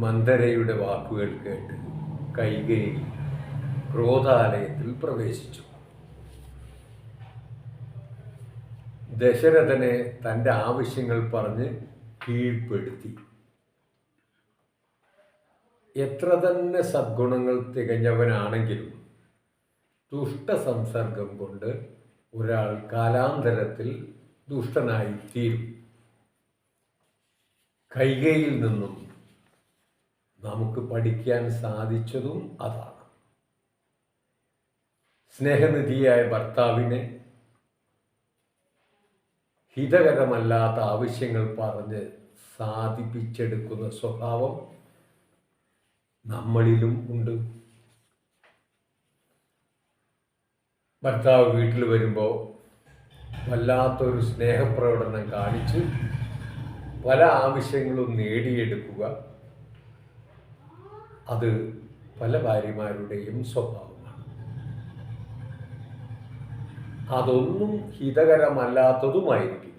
മന്ദരയുടെ വാക്കുകൾ കേട്ട് കൈകയിൽ ക്രോധാലയത്തിൽ പ്രവേശിച്ചു. ദശരഥനെ തന്റെ ആവശ്യങ്ങൾ പറഞ്ഞ് കീഴ്പ്പെടുത്തി. എത്ര തന്നെ സദ്ഗുണങ്ങൾ തികഞ്ഞവനാണെങ്കിലും ദുഷ്ടസംസർഗം കൊണ്ട് ഒരാൾ കാലാന്തരത്തിൽ ദുഷ്ടനായി തീരും കൈകയിൽ നിന്നും നമുക്ക് പഠിക്കാൻ സാധിച്ചതും അതാണ്. സ്നേഹനിധിയായ ഭർത്താവിനെ ഹിതകരമല്ലാത്ത ആവശ്യങ്ങൾ പറഞ്ഞ് സാധിപ്പിച്ചെടുക്കുന്ന സ്വഭാവം നമ്മളിലും ഉണ്ട്. ഭർത്താവ് വീട്ടിൽ വരുമ്പോൾ വല്ലാത്തൊരു സ്നേഹപ്രകടനം കാണിച്ച് പല ആവശ്യങ്ങളും നേടിയെടുക്കുക. അത് പല ഭാര്യമാരുടെയും സ്വഭാവമാണ്. അതൊന്നും ഹിതകരമല്ലാത്തതുമായിരിക്കും.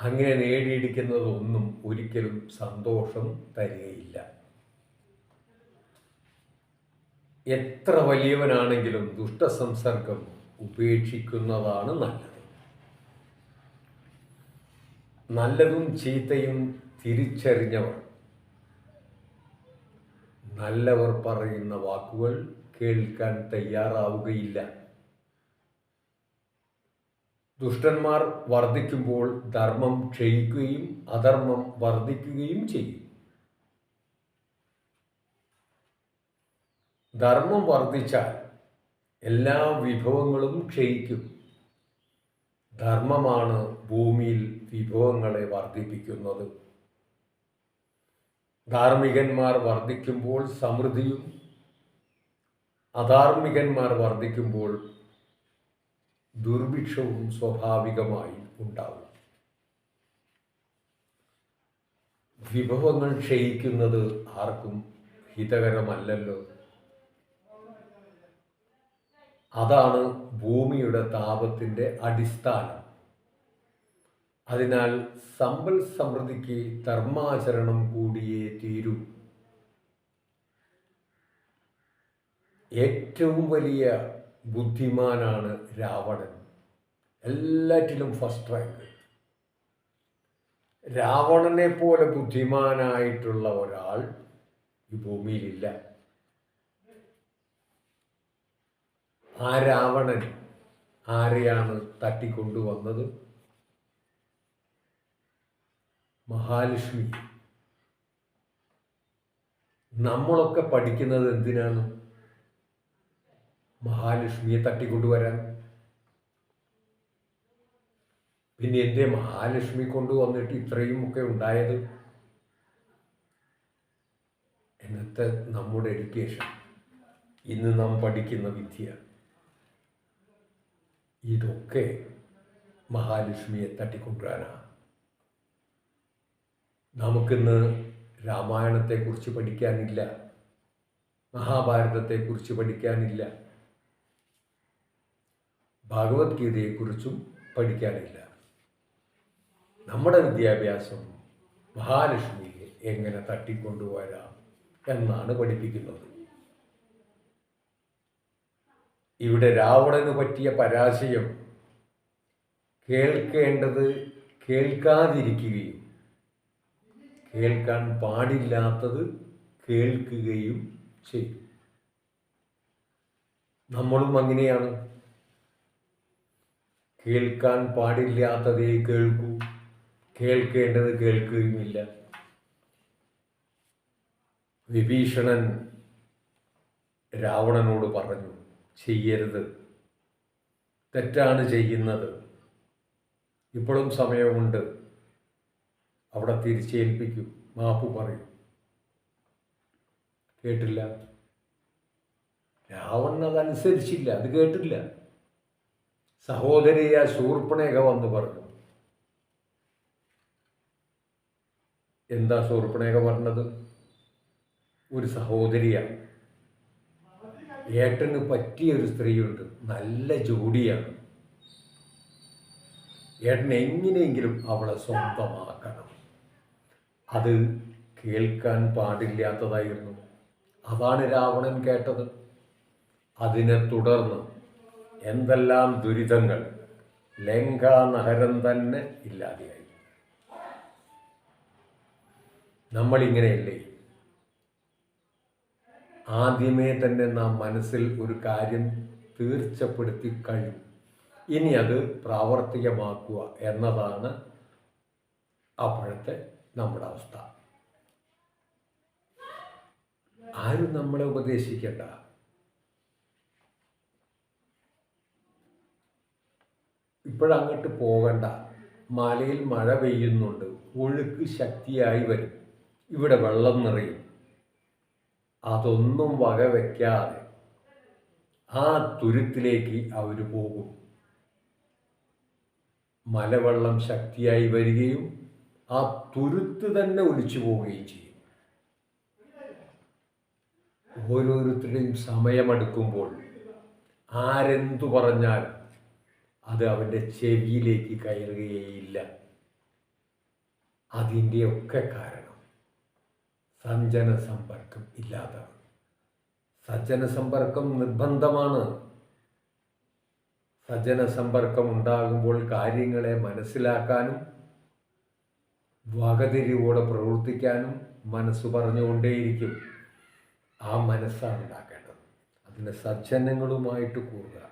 അങ്ങനെ നേടിയിരിക്കുന്നതൊന്നും ഒരിക്കലും സന്തോഷം തരികയില്ല. എത്ര വലിയവനാണെങ്കിലും ദുഷ്ടസംസർഗം ഉപേക്ഷിക്കുന്നതാണ് നല്ലത്. നല്ലതും ചീത്തയും തിരിച്ചറിഞ്ഞവർ നല്ലവർ പറയുന്ന വാക്കുകൾ കേൾക്കാൻ തയ്യാറാവുകയില്ല. ദുഷ്ടന്മാർ വർദ്ധിക്കുമ്പോൾ ധർമ്മം ക്ഷയിക്കുകയും അധർമ്മം വർദ്ധിക്കുകയും ചെയ്യും. ധർമ്മം വർദ്ധിച്ചാൽ എല്ലാ വിഭവങ്ങളും ക്ഷയിക്കും. ധർമ്മമാണ് ഭൂമിയിൽ വിഭവങ്ങളെ വർദ്ധിപ്പിക്കുന്നത്. ധാർമ്മികന്മാർ വർദ്ധിക്കുമ്പോൾ സമൃദ്ധിയും അധാർമികന്മാർ വർദ്ധിക്കുമ്പോൾ ദുർഭിക്ഷവും സ്വാഭാവികമായി ഉണ്ടാവും. വിഭവങ്ങൾ ക്ഷയിക്കുന്നത് ആർക്കും ഹിതകരമല്ലല്ലോ. അതാണ് ഭൂമിയുടെ താപത്തിന്റെ അടിസ്ഥാനം. അതിനാൽ സമ്പൽ സമൃദ്ധിക്ക് ധർമാചരണം കൂടിയേ തീരൂ. ഏറ്റവും വലിയ ബുദ്ധിമാനാണ് രാവണൻ. എല്ലാറ്റിലും ഫസ്റ്റ് റാങ്ക് രാവണനെ പോലെ ബുദ്ധിമാനായിട്ടുള്ള ഒരാൾ ഈ ഭൂമിയിലില്ല. ആ രാവണൻ ആരെയാണ് തട്ടിക്കൊണ്ടുവന്നത്? മഹാലക്ഷ്മി. നമ്മളൊക്കെ പഠിക്കുന്നത് എന്തിനാണ്? മഹാലക്ഷ്മിയെ തട്ടിക്കൊണ്ടുവരാൻ. പിന്നെ എന്റെ മഹാലക്ഷ്മി കൊണ്ടുവന്നിട്ട് ഇത്രയും ഒക്കെ ഉണ്ടായത്? ഇന്നത്തെ നമ്മുടെ എഡ്യൂക്കേഷൻ ഇന്ന് നാം പഠിക്കുന്ന വിദ്യ. ഇതൊക്കെ മഹാലക്ഷ്മിയെ തട്ടിക്കൊണ്ടുവരാനാണ്. നമുക്കിന്ന് രാമായണത്തെക്കുറിച്ച് പഠിക്കാനില്ല. മഹാഭാരതത്തെക്കുറിച്ച് പഠിക്കാനില്ല. ഭഗവത്ഗീതയെക്കുറിച്ചും പഠിക്കാനില്ല. നമ്മുടെ വിദ്യാഭ്യാസം മഹാലക്ഷ്മിയെ എങ്ങനെ തട്ടിക്കൊണ്ടുവരാം എന്നാണ് പഠിപ്പിക്കുന്നത്. ഇവിടെ രാവണന് പറ്റിയ പരാജയം കേൾക്കേണ്ടത് കേൾക്കാതിരിക്കുകയും കേൾക്കാൻ പാടില്ലാത്തത് കേൾക്കുകയും ചെയ്യും. നമ്മളും അങ്ങനെയാണ്. കേൾക്കാൻ പാടില്ലാത്തതേ കേൾക്കൂ. കേൾക്കേണ്ടത് കേൾക്കുകയുമില്ല. വിഭീഷണൻ രാവണനോട് പറഞ്ഞു ചെയ്യരുത്. തെറ്റാണ് ചെയ്യുന്നത്. ഇപ്പോഴും സമയമുണ്ട്. അവിടെ തിരിച്ചേൽപ്പിക്കൂ. മാപ്പ് പറയൂ. കേട്ടില്ല? രാവണൻ അതനുസരിച്ചില്ല. അത് കേട്ടില്ല. സഹോദരിയ ശൂർപ്പണേക വന്ന് പറഞ്ഞു. എന്താ ശൂർപ്പണേക പറഞ്ഞത്? ഒരു സഹോദരിയാണ് ഏട്ടന് പറ്റിയ ഒരു സ്ത്രീയുണ്ട്. നല്ല ജോഡിയാണ്. ഏട്ടൻ എങ്ങനെയെങ്കിലും അവളെ സ്വന്തമാക്കണം. അത് കേൾക്കാൻ പാടില്ലാത്തതായിരുന്നു. അതാണ് രാവണൻ കേട്ടത്. അതിനെ തുടർന്ന് എന്തെല്ലാം ദുരിതങ്ങൾ ലങ്കാ നഗരം തന്നെ ഇല്ലാതെയായി. നമ്മളിങ്ങനെയല്ലേ? ആദ്യമേ തന്നെ നാം മനസ്സിൽ ഒരു കാര്യം തീർച്ചപ്പെടുത്തി കഴിയും ഇനി അത് പ്രാവർത്തികമാക്കുക എന്നതാണ് അപ്പോഴത്തെ നമ്മുടെ അവസ്ഥ. ആരും നമ്മളെ ഉപദേശിക്കണ്ട. ഇപ്പോഴങ്ങോട്ട് പോകണ്ട മലയിൽ മഴ പെയ്യുന്നുണ്ട്. ഒഴുക്ക് ശക്തിയായി വരും. ഇവിടെ വെള്ളം നിറയും. അതൊന്നും വക വയ്ക്കാതെ ആ തുരുത്തിലേക്ക് അവർ പോകും. മലവെള്ളം ശക്തിയായി വരികയും ആ തുരുത്ത് തന്നെ ഒലിച്ചു പോവുകയും ചെയ്യും. ഓരോരുത്തരുടെയും സമയമെടുക്കുമ്പോൾ ആരെന്തു പറഞ്ഞാൽ അത് അവന്റെ ചെവിയിലേക്ക് കയറുകയില്ല അതിന്റെയൊക്കെ കാരണം സഞ്ജന സമ്പർക്കം ഇല്ലാത്തതാണ് സജ്ജന സമ്പർക്കം നിർബന്ധമാണ്. സജ്ജന സമ്പർക്കം ഉണ്ടാകുമ്പോൾ കാര്യങ്ങളെ മനസ്സിലാക്കാനും വകതിരിവോടെ പ്രവർത്തിക്കാനും മനസ്സ് പറഞ്ഞുകൊണ്ടേയിരിക്കും. ആ മനസ്സാണ് ഉണ്ടാക്കേണ്ടത്. അതിന് സജ്ജനങ്ങളുമായിട്ട് കൂടുക.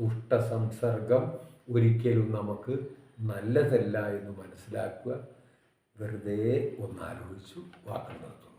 ദുഷ്ടസംസർഗം ഒരിക്കലും നമുക്ക് നല്ലതല്ല എന്ന് മനസ്സിലാക്കുക. വെറുതെ ഒന്നാലോചിച്ചു നിർത്തുന്നു.